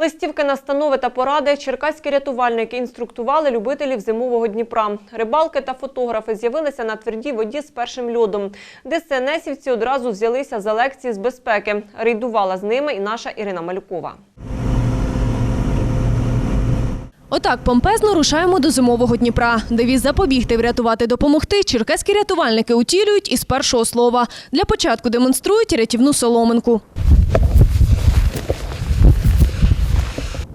Листівки, настанови та поради черкаські рятувальники інструктували любителів зимового Дніпра. Рибалки та фотографи з'явилися на твердій воді з першим льодом. ДСНСівці одразу взялися за лекції з безпеки. Рейдувала з ними і наша Ірина Малюкова. Отак помпезно рушаємо до зимового Дніпра. Девіз запобігти, врятувати, допомогти. Черкаські рятувальники утілюють із першого слова. Для початку демонструють рятівну соломинку.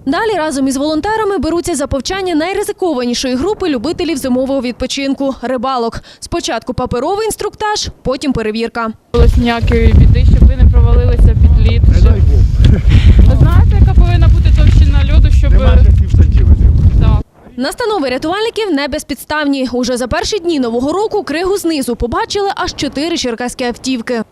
Далі разом із волонтерами беруться за повчання найризикованішої групи любителів зимового відпочинку рибалок. Спочатку паперовий інструктаж, потім перевірка. Ніякої біди, щоб ви не провалилися під лід. Щоб- знаєте, яка повинна бути товщина льоду, щоб так. Настанови рятувальників не безпідставні. Уже за перші дні нового року кригу знизу побачили аж чотири черкаські автівки.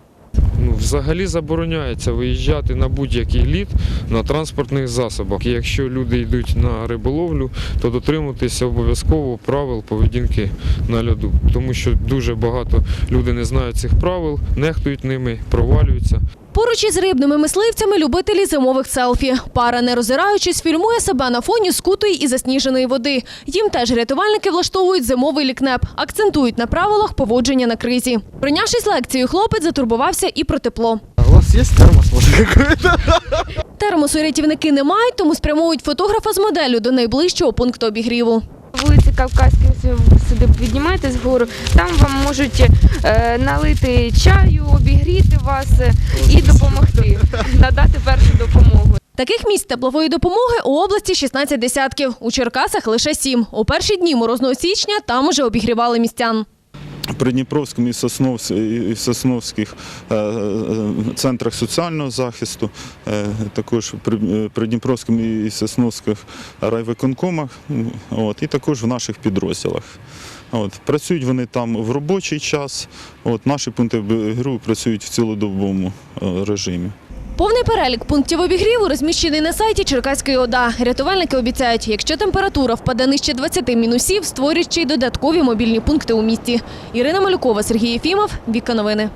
Взагалі забороняється виїжджати на будь-який лід на транспортних засобах. І якщо люди йдуть на риболовлю, то дотримуватися обов'язково правил поведінки на льоду, тому що дуже багато людей не знають цих правил, нехтують ними, провалюються. Поруч із рибними мисливцями любителі зимових селфі. Пара, не роззираючись, фільмує себе на фоні скутої і засніженої води. Їм теж рятувальники влаштовують зимовий лікнеп, акцентують на правилах поводження на кризі. Прийнявшись лекцію, хлопець затурбувався і про тепло. У вас є термос, какой-то? Термосу рятівники не мають, тому спрямовують фотографа з моделлю до найближчого пункту обігріву. Кавказській сюди піднімаєте згору, Там вам можуть е, налити чаю, обігріти вас е, і допомогти, надати першу допомогу. Таких місць теплової допомоги у області 16 десятків, у Черкасах лише 7. У перші дні морозного січня там уже обігрівали містян. При Дніпровському і Сосновських е, е, центрах соціального захисту, е, також при, Дніпровському і Сосновських райвиконкомах, от, і також в наших підрозділах. От, працюють вони там в робочий час, от, наші пункти ГРУ працюють в цілодобовому режимі. Повний перелік пунктів обігріву розміщений на сайті Черкаської ОДА. Рятувальники обіцяють, якщо температура впаде нижче 20 мінусів, створюють ще й додаткові мобільні пункти у місті. Ірина Малюкова, Сергій Єфімов, Віка Новини.